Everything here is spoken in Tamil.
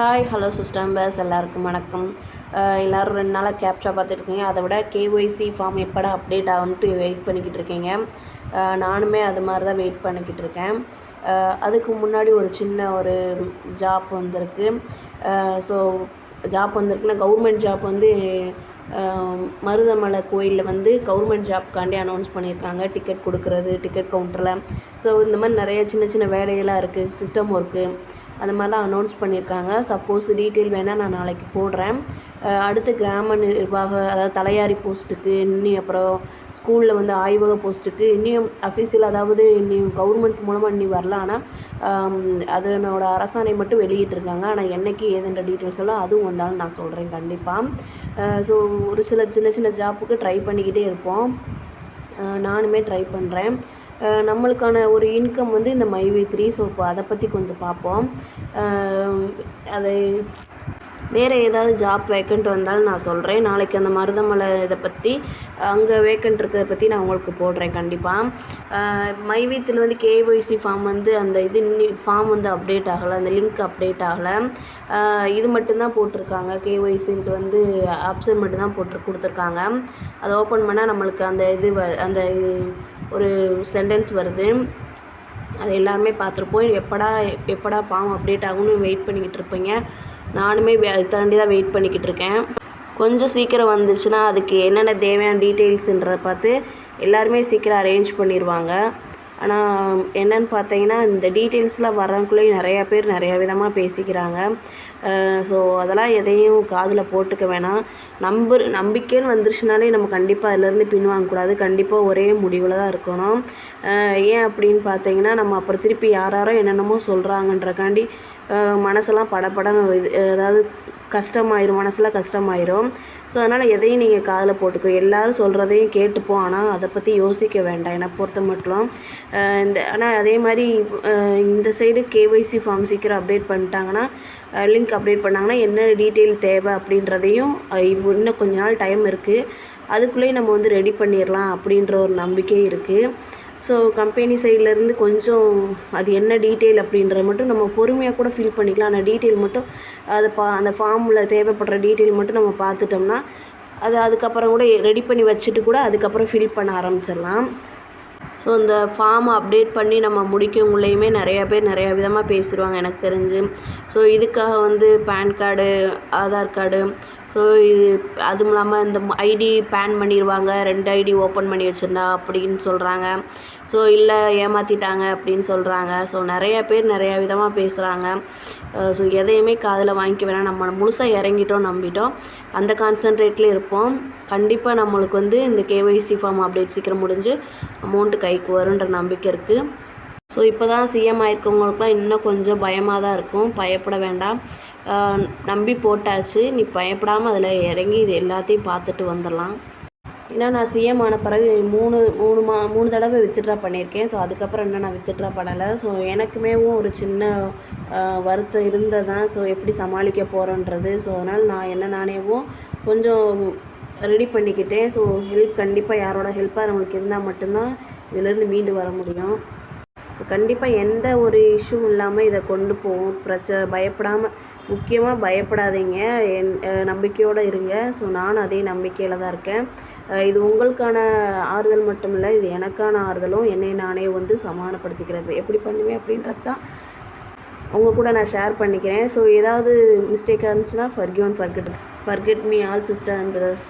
ஹாய் ஹலோ சிஸ்டம்பர்ஸ் எல்லாருக்கும் வணக்கம். எல்லோரும் எல்லாரும் ரெண்டு நாளாக கேப்ச்சா பார்த்துருக்கீங்க அதை விட கேஒய்சி ஃபார்ம் எப்படா அப்டேட் ஆகுன்ட்டு வெயிட் பண்ணிக்கிட்டு இருக்கீங்க. நானுமே அது மாதிரி தான் வெயிட் பண்ணிக்கிட்டு இருக்கேன். அதுக்கு முன்னாடி ஒரு சின்ன ஒரு ஜாப் வந்திருக்கு. ஸோ ஜாப் வந்திருக்குன்னா கவர்மெண்ட் ஜாப் வந்து மருதமலை கோயிலில் வந்து கவர்மெண்ட் ஜாப்காண்டி அனௌன்ஸ் பண்ணியிருக்காங்க. டிக்கெட் கொடுக்குறது டிக்கெட் கவுண்டரில் ஸோ இந்த மாதிரி நிறைய சின்ன சின்ன வேலையெல்லாம் இருக்குது சிஸ்டம் ஒர்க்கு அந்த மாதிரிலாம் அனௌன்ஸ் பண்ணியிருக்காங்க. சப்போஸ் டீட்டெயில் வேணால் நான் நாளைக்கு போடுறேன். அடுத்து கிராம நிர்வாக அதாவது தலையாரி போஸ்ட்டுக்கு இன்னி அப்புறம் ஸ்கூலில் வந்து ஆய்வக போஸ்ட்டுக்கு இன்னியும் அஃபீஷியல் அதாவது இன்னும் கவர்மெண்ட் மூலமாக இன்னி வரல. ஆனால் அதனோட அரசாணை மட்டும் வெளியிட்டிருக்காங்க. ஆனால் என்னைக்கு ஏதுன்ற டீட்டெயில்ஸ் எல்லாம் அதுவும் வந்தாலும் நான் சொல்கிறேன் கண்டிப்பாக ஸோ ஒரு சில சின்ன சின்ன ஜாப்புக்கு ட்ரை பண்ணிக்கிட்டே இருப்போம். நானுமே ட்ரை பண்ணுறேன் நம்மளுக்கான ஒரு இன்கம் வந்து இந்த மைவி த்ரீ ஸோ இப்போ அதை பற்றி கொஞ்சம் பார்ப்போம். அதை வேறு ஏதாவது ஜாப் வேக்கண்ட் வந்தாலும் நான் சொல்கிறேன் நாளைக்கு அந்த மருதமலை இதை பற்றி அங்கே வேக்கண்ட் இருக்கிறத பற்றி நான் உங்களுக்கு போடுறேன் கண்டிப்பாக மைவீத்தில் வந்து கேஒய்சி ஃபார்ம் வந்து அந்த இது ஃபார்ம் வந்து அப்டேட் ஆகலை அந்த லிங்க் அப்டேட் ஆகலை. இது மட்டும்தான் போட்டிருக்காங்க. கேஒய்சின்ட்டு வந்து ஆப்ஷன் மட்டும்தான் போட்டு கொடுத்துருக்காங்க. அதை ஓப்பன் பண்ணால் நம்மளுக்கு அந்த இது வ அந்த ஒரு சென்டென்ஸ் வருது. அது எல்லாருமே பார்த்துருப்போம். எப்படா எப்படா ஃபார்ம் அப்டேட் ஆகும்னு வெயிட் பண்ணிக்கிட்டு இருப்பீங்க. நானுமே அது தாண்டி தான் வெயிட் பண்ணிக்கிட்டு இருக்கேன். கொஞ்சம் சீக்கிரம் வந்துச்சுன்னா அதுக்கு என்னென்ன தேவையான டீட்டெயில்ஸுன்றதை பார்த்து எல்லாருமே சீக்கிரம் அரேஞ்ச் பண்ணிடுவாங்க ஆனால் என்னென்னு பார்த்தீங்கன்னா இந்த டீட்டெயில்ஸ்லாம் வர்றதுக்குள்ளேயும் நிறையா பேர் நிறையா விதமாக பேசிக்கிறாங்க. ஸோ அதெல்லாம் எதையும் காதில் போட்டுக்க வேணாம். நம்ப நம்பிக்கைன்னு வந்துருச்சுனாலே நம்ம கண்டிப்பாக அதுலேருந்து பின்வாங்கக்கூடாது கண்டிப்பாக ஒரே முடிவில் தான் இருக்கணும். ஏன் அப்படின்னு பார்த்தீங்கன்னா நம்ம அப்புறம் திருப்பி யாராரோ யாரோ என்னென்னமோ சொல்கிறாங்கன்றக்காண்டி மனசெல்லாம் படபடன்னு இது அதாவது கஷ்டமாயிரும் மனசெல்லாம் கஷ்டமாயிரும். ஸோ அதனால் எதையும் நீங்கள் காதில் போட்டுக்கோ. எல்லோரும் சொல்கிறதையும் கேட்டுப்போம். ஆனால் அதை பற்றி யோசிக்க வேண்டாம். என்னை பொறுத்த மட்டும். இந்த ஆனால் அதே மாதிரி இந்த சைடு கேஒய்சி ஃபார்ம் சீக்கிரம் அப்டேட் பண்ணிட்டாங்கன்னா லிங்க் அப்டேட் பண்ணாங்கன்னா என்ன டீட்டெயில் தேவை அப்படின்றதையும் இப்போ இன்னும் கொஞ்ச நாள் டைம் இருக்குது அதுக்குள்ளேயும் நம்ம வந்து ரெடி பண்ணிடலாம் அப்படின்ற ஒரு நம்பிக்கை இருக்குது ஸோ கம்பெனி சைட்லேருந்து கொஞ்சம் அது என்ன டீட்டெயில் அப்படின்றத மட்டும் நம்ம பொறுமையாக கூட ஃபில் பண்ணிக்கலாம். அந்த டீட்டெயில் மட்டும் அதை பா அந்த ஃபார்மில் தேவைப்படுற டீட்டெயில் மட்டும் நம்ம பார்த்துட்டோம்னா அது அதுக்கப்புறம் கூட ரெடி பண்ணி வச்சுட்டு கூட அதுக்கப்புறம் ஃபில் பண்ண ஆரம்பிச்சிடலாம் ஸோ இந்த ஃபார்மை அப்டேட் பண்ணி நம்ம முடிக்கவங்களையுமே நிறையா பேர் நிறையா விதமாக பேசிடுவாங்க எனக்கு தெரிஞ்சு. ஸோ இதுக்காக வந்து PAN card Aadhaar card so இது அதுவும் இல்லாமல் இந்த ஐடி பேன் பண்ணிடுவாங்க ரெண்டு ஐடி ஓப்பன் பண்ணி வச்சுருந்தா அப்படின்னு சொல்கிறாங்க ஸோ இல்லை ஏமாற்றிட்டாங்க அப்படின்னு சொல்கிறாங்க ஸோ நிறைய பேர் நிறையா விதமாக பேசுகிறாங்க ஸோ எதையுமே காதில் வாங்கிக்க வேணாம். நம்ம முழுசாக இறங்கிட்டோம் நம்பிட்டோம். அந்த கான்சன்ட்ரேட்லேயே இருப்போம். கண்டிப்பாக நம்மளுக்கு வந்து இந்த கேஒய்சி ஃபார்ம் அப்டேட் சீக்கிரம் முடிஞ்சு அமௌண்ட்டு கைக்கு வருன்ற நம்பிக்கை இருக்குது ஸோ இப்போ தான் சிஎம் ஆயிருக்கவங்களுக்குலாம் இன்னும் கொஞ்சம் பயமாக தான் இருக்கும். பயப்பட வேண்டாம். நம்பி போட்டாச்சு. நீ பயப்படாமல் அதில் இறங்கி இது எல்லாத்தையும் பார்த்துட்டு வந்துடலாம். ஏன்னா நான் சிஎம் ஆன பிறகு மூணு மூணு மா மூணு தடவை வித்ட்ரா பண்ணியிருக்கேன். ஸோ அதுக்கப்புறம் இன்னும் நான் வித்ட்ரா பண்ணலை. ஸோ எனக்குமேவும் ஒரு சின்ன வருத்தம் வருத்தம் இருந்ததான் ஸோ எப்படி சமாளிக்க போகிறோன்றது ஸோ அதனால் நான் என்ன நானேவும் கொஞ்சம் ரெடி பண்ணிக்கிட்டேன். ஸோ ஹெல்ப் கண்டிப்பாக யாரோட ஹெல்ப்பாக நம்மளுக்கு இருந்தால் மட்டும்தான் இதிலேருந்து மீண்டு வர முடியும். கண்டிப்பாக எந்த ஒரு இஷ்யூவும் இல்லாமல் இதை கொண்டு போவோம். பிரச்சனை பயப்படாமல் முக்கியமாக பயப்படாதீங்க. என் நம்பிக்கையோடு இருங்க. ஸோ நானும் அதே நம்பிக்கையில் தான் இருக்கேன். இது உங்களுக்கான ஆறுதல் மட்டும் இல்லை இது எனக்கான ஆறுதலும் என்னை நானே வந்து சமாதானப்படுத்திக்கிறது. எப்படி பண்ணுவேன் அப்படின்றது தான் உங்கள் கூட நான் ஷேர் பண்ணிக்கிறேன். ஸோ ஏதாவது மிஸ்டேக்காக இருந்துச்சுன்னா ஃபர்கியூன் forget forget me all sister and brothers